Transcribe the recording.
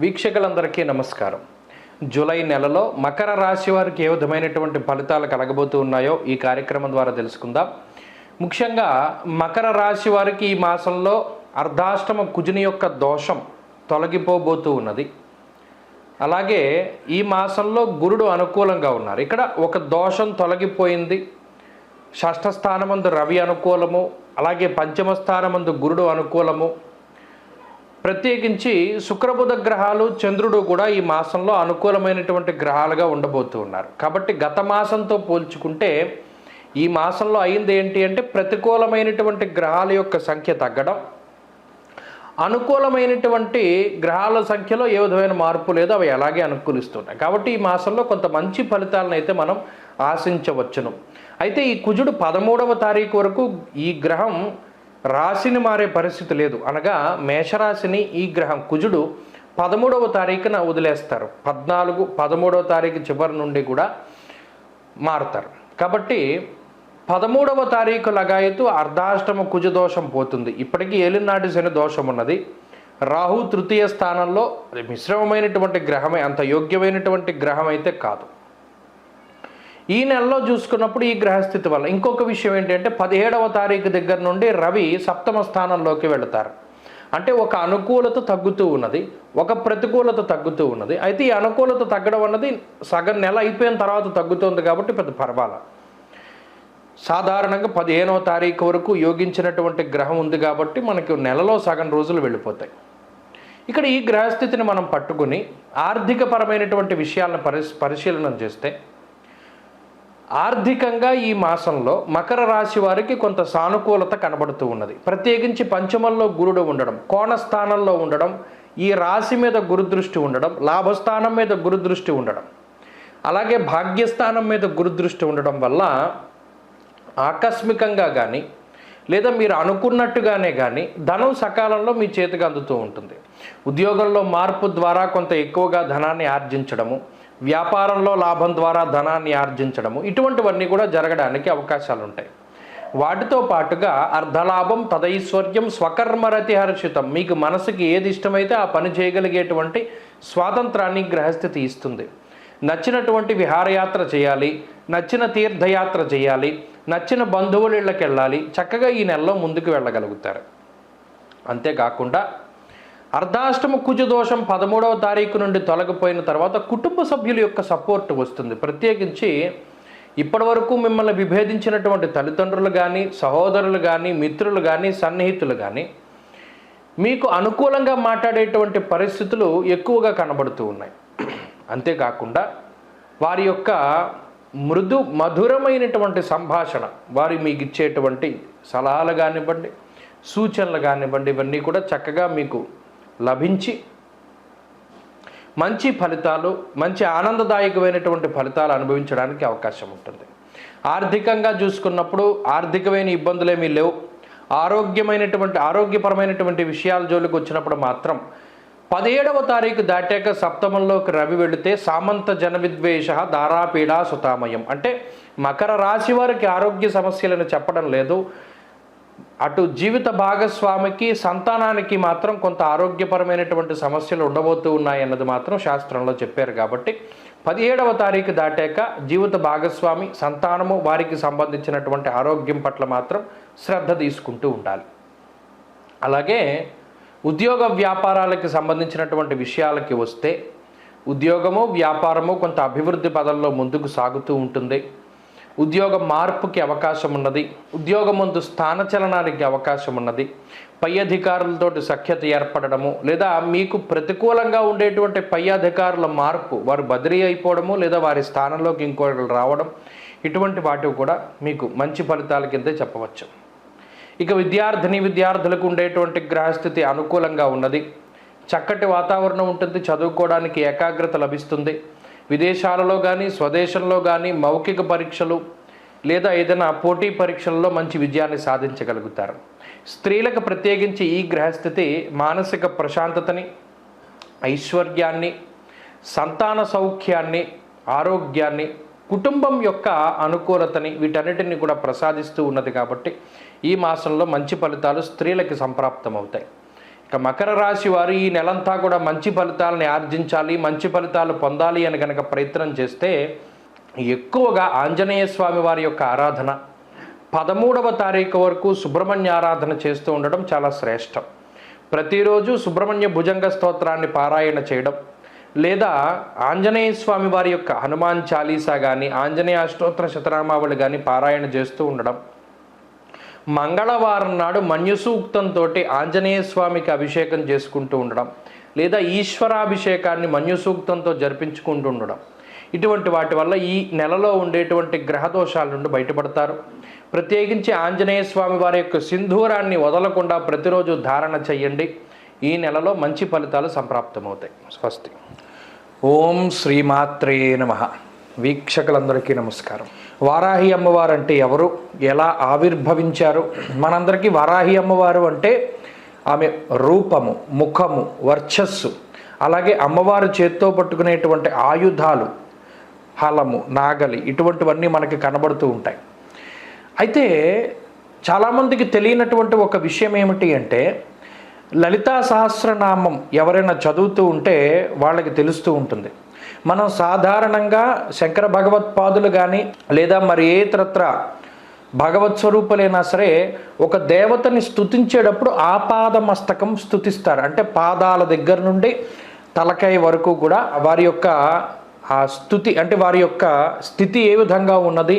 వీక్షకులందరికీ నమస్కారం. జూలై నెలలో మకర రాశి వారికి ఏ విధమైనటువంటి ఫలితాలు కలగబోతూ ఉన్నాయో ఈ కార్యక్రమం ద్వారా తెలుసుకుందాం. ముఖ్యంగా మకర రాశి వారికి ఈ మాసంలో అర్ధాష్టమ కుజుని యొక్క దోషం తొలగిపోబోతూ ఉన్నది. అలాగే ఈ మాసంలో గురుడు అనుకూలంగా ఉన్నారు. ఇక్కడ ఒక దోషం తొలగిపోయింది. షష్ఠ స్థానమందు రవి అనుకూలము అలాగే పంచమ స్థానమందు గురుడు అనుకూలము ప్రత్యేకించి శుక్రబుధ గ్రహాలు చంద్రుడు కూడా ఈ మాసంలో అనుకూలమైనటువంటి గ్రహాలుగా ఉండబోతూ ఉన్నారు. కాబట్టి గత మాసంతో పోల్చుకుంటే ఈ మాసంలో అయింది ఏంటి అంటే ప్రతికూలమైనటువంటి గ్రహాల యొక్క సంఖ్య తగ్గడం. అనుకూలమైనటువంటి గ్రహాల సంఖ్యలో ఏ విధమైన మార్పు లేదు అవి అలాగే అనుకూలిస్తున్నాయి. కాబట్టి ఈ మాసంలో కొంత మంచి ఫలితాలను అయితే మనం ఆశించవచ్చును. అయితే ఈ కుజుడు పదమూడవ తారీఖు వరకు ఈ గ్రహం రాశిని మారే పరిస్థితి లేదు. అనగా మేషరాశిని ఈ గ్రహం కుజుడు పదమూడవ తారీఖున వదిలేస్తారు. పద్నాలుగు పదమూడవ తారీఖు చివరి నుండి కూడా మారుతారు. కాబట్టి పదమూడవ తారీఖు లగాయతు అర్ధాష్టమ కుజ దోషం పోతుంది. ఇప్పటికీ ఏలినాటి శని దోషం ఉన్నది. రాహు తృతీయ స్థానంలో అది మిశ్రమమైనటువంటి గ్రహమే అంత యోగ్యమైనటువంటి గ్రహం అయితే కాదు. ఈ నెలలో చూసుకున్నప్పుడు ఈ గ్రహస్థితి వల్ల. ఇంకొక విషయం ఏంటంటే పదిహేడవ తారీఖు దగ్గర నుండి రవి సప్తమ స్థానంలోకి వెళతారు. అంటే ఒక అనుకూలత తగ్గుతూ ఉన్నది ఒక ప్రతికూలత తగ్గుతూ ఉన్నది. అయితే ఈ అనుకూలత తగ్గడం అన్నది సగం నెల అయిపోయిన తర్వాత తగ్గుతుంది కాబట్టి పెద్ద పర్వాలా. సాధారణంగా పదిహేనవ తారీఖు వరకు యోగించినటువంటి గ్రహం ఉంది కాబట్టి మనకి నెలలో సగం రోజులు వెళ్ళిపోతాయి. ఇక్కడ ఈ గ్రహస్థితిని మనం పట్టుకుని ఆర్థికపరమైనటువంటి విషయాలను పరిశ్ పరిశీలన చేస్తే ఆర్థికంగా ఈ మాసంలో మకర రాశి వారికి కొంత సానుకూలత కనబడుతూ ఉన్నది. ప్రత్యేకించి పంచమంలో గురుడు ఉండడం కోణ స్థానంలో ఉండడం ఈ రాశి మీద గురుదృష్టి ఉండడం లాభస్థానం మీద గురుదృష్టి ఉండడం అలాగే భాగ్యస్థానం మీద గురుదృష్టి ఉండడం వల్ల ఆకస్మికంగా కానీ లేదా మీరు అనుకున్నట్టుగానే కానీ ధనం సకాలంలో మీ చేతికి అందుతూ ఉంటుంది. ఉద్యోగంలో మార్పు ద్వారా కొంత ఎక్కువగా ధనాన్ని ఆర్జించడము వ్యాపారంలో లాభం ద్వారా ధనాన్ని ఆర్జించడము ఇటువంటివన్నీ కూడా జరగడానికి అవకాశాలు ఉంటాయి వాటితో పాటుగా అర్ధలాభం తదైశ్వర్యం స్వకర్మరతి హర్షితం మీకు మనసుకి ఏది ఇష్టమైతే ఆ పని చేయగలిగేటువంటి స్వాతంత్రాన్ని గ్రహస్థితి ఇస్తుంది. నచ్చినటువంటి విహారయాత్ర చేయాలి నచ్చిన తీర్థయాత్ర చేయాలి నచ్చిన బంధువుల ఇళ్ళకి వెళ్ళాలి చక్కగా ఈ నెలలో ముందుకు వెళ్ళగలుగుతారు. అంతేకాకుండా అర్ధాష్టమ కుజ దోషం పదమూడవ తారీఖు నుండి తొలగిపోయిన తర్వాత కుటుంబ సభ్యుల యొక్క సపోర్ట్ వస్తుంది. ప్రత్యేకించి ఇప్పటివరకు మిమ్మల్ని విభేదించినటువంటి తల్లిదండ్రులు కానీ సహోదరులు కానీ మిత్రులు కానీ సన్నిహితులు కానీ మీకు అనుకూలంగా మాట్లాడేటువంటి పరిస్థితులు ఎక్కువగా కనబడుతూ ఉన్నాయి. అంతేకాకుండా వారి యొక్క మృదు మధురమైనటువంటి సంభాషణ వారి మీకు ఇచ్చేటువంటి సలహాలు కానివ్వండి సూచనలు కానివ్వండి ఇవన్నీ కూడా చక్కగా మీకు లభించి మంచి ఫలితాలు మంచి ఆనందదాయకమైనటువంటి ఫలితాలు అనుభవించడానికి అవకాశం ఉంటుంది. ఆర్థికంగా చూసుకున్నప్పుడు ఆర్థికమైన ఇబ్బందులేమీ లేవు. ఆరోగ్యమైనటువంటి ఆరోగ్యపరమైనటువంటి విషయాల జోలికి వచ్చినప్పుడు మాత్రం పదిహేడవ తారీఖు దాటాక సప్తమంలోకి రవి వెళితే సామంత జన విద్వేష దారాపీడా సుతామయం. అంటే మకర రాశి వారికి ఆరోగ్య సమస్యలను చెప్పడం లేదు. అటు జీవిత భాగస్వామికి సంతానానికి మాత్రం కొంత ఆరోగ్యపరమైనటువంటి సమస్యలు ఉండబోతూ ఉన్నాయన్నది మాత్రం శాస్త్రంలో చెప్పారు కాబట్టి పదిహేడవ తారీఖు దాటాక జీవిత భాగస్వామి సంతానము వారికి సంబంధించినటువంటి ఆరోగ్యం పట్ల మాత్రం శ్రద్ధ తీసుకుంటూ ఉండాలి. అలాగే ఉద్యోగ వ్యాపారాలకు సంబంధించినటువంటి విషయాలకి వస్తే ఉద్యోగము వ్యాపారము కొంత అభివృద్ధి పదంలో ముందుకు సాగుతూ ఉంటుంది. ఉద్యోగ మార్పుకి అవకాశం ఉన్నది ఉద్యోగం ముందు స్థానచలనానికి అవకాశం ఉన్నది పై అధికారులతోటి సఖ్యత ఏర్పడము లేదా మీకు ప్రతికూలంగా ఉండేటువంటి పై అధికారుల మార్పు వారు బదిలీ అయిపోవడము లేదా వారి స్థానంలోకి ఇంకోటి రావడం ఇటువంటి వాటివి కూడా మీకు మంచి ఫలితాల కిందే చెప్పవచ్చు. ఇక విద్యార్థిని విద్యార్థులకు ఉండేటువంటి గ్రహస్థితి అనుకూలంగా ఉన్నది. చక్కటి వాతావరణం ఉంటుంది చదువుకోవడానికి ఏకాగ్రత లభిస్తుంది. విదేశాలలో కానీ స్వదేశంలో కానీ మౌఖిక పరీక్షలు లేదా ఏదైనా పోటీ పరీక్షల్లో మంచి విజయాన్ని సాధించగలుగుతారు. స్త్రీలకు ప్రత్యేకించి ఈ గ్రహస్థితి మానసిక ప్రశాంతతని ఐశ్వర్యాన్ని సంతాన సౌఖ్యాన్ని ఆరోగ్యాన్ని కుటుంబం యొక్క అనుకూలతని వీటన్నిటిని కూడా ప్రసాదిస్తూ ఉన్నది కాబట్టి ఈ మాసంలో మంచి ఫలితాలు స్త్రీలకి సంప్రాప్తమవుతాయి. మకర రాశి వారు ఈ నెలంతా కూడా మంచి ఫలితాలని ఆర్జించాలి మంచి ఫలితాలు పొందాలి అని కనుక ప్రయత్నం చేస్తే ఎక్కువగా ఆంజనేయ స్వామి వారి యొక్క ఆరాధన పదమూడవ తారీఖు వరకు సుబ్రహ్మణ్య ఆరాధన చేస్తూ ఉండడం చాలా శ్రేష్టం. ప్రతిరోజు సుబ్రహ్మణ్య భుజంగ స్తోత్రాన్ని పారాయణ చేయడం లేదా ఆంజనేయ స్వామి వారి యొక్క హనుమాన్ చాలీసా కానీ ఆంజనేయ అష్టోత్తర శతనామావళి కానీ పారాయణ చేస్తూ ఉండడం మంగళవారం నాడు మన్యుసూక్తంతో ఆంజనేయ స్వామికి అభిషేకం చేసుకుంటూ ఉండడం లేదా ఈశ్వరాభిషేకాన్ని మన్యుసూక్తంతో జరిపించుకుంటూ ఉండడం. ఇటువంటి వాటి వల్ల ఈ నెలలో ఉండేటువంటి గ్రహదోషాల నుండి బయటపడతారు. ప్రత్యేకించి ఆంజనేయ స్వామి వారి యొక్క సింధూరాన్ని వదలకుండా ప్రతిరోజు ధారణ చేయండి. ఈ నెలలో మంచి ఫలితాలు సంప్రాప్తమవుతాయి. స్వస్తి. ఓం శ్రీమాత్రే నమ. వీక్షకులందరికీ నమస్కారం. వారాహి అమ్మవారు అంటే ఎవరు? ఎలా ఆవిర్భవించారు? మనందరికీ వారాహి అమ్మవారు అంటే ఆమె రూపము ముఖము వర్చస్సు అలాగే అమ్మవారు చేత్తో పట్టుకునేటువంటి ఆయుధాలు హలము నాగలి ఇటువంటివన్నీ మనకి కనబడుతూ ఉంటాయి. అయితే చాలామందికి తెలియనటువంటి ఒక విషయం ఏమిటి అంటే లలితా సహస్రనామం ఎవరైనా చదువుతూ ఉంటే వాళ్ళకి తెలుస్తూ ఉంటుంది. మనం సాధారణంగా శంకర భగవత్పాదులు కానీ లేదా మరి ఏ ఇతరత్ర భగవత్ స్వరూపులైనా సరే ఒక దేవతని స్థుతించేటప్పుడు ఆపాద మస్తకం స్థుతిస్తారు అంటే పాదాల దగ్గర నుండి తలకాయ వరకు కూడా వారి యొక్క ఆ స్థుతి అంటే వారి యొక్క స్థితి ఏ విధంగా ఉన్నది?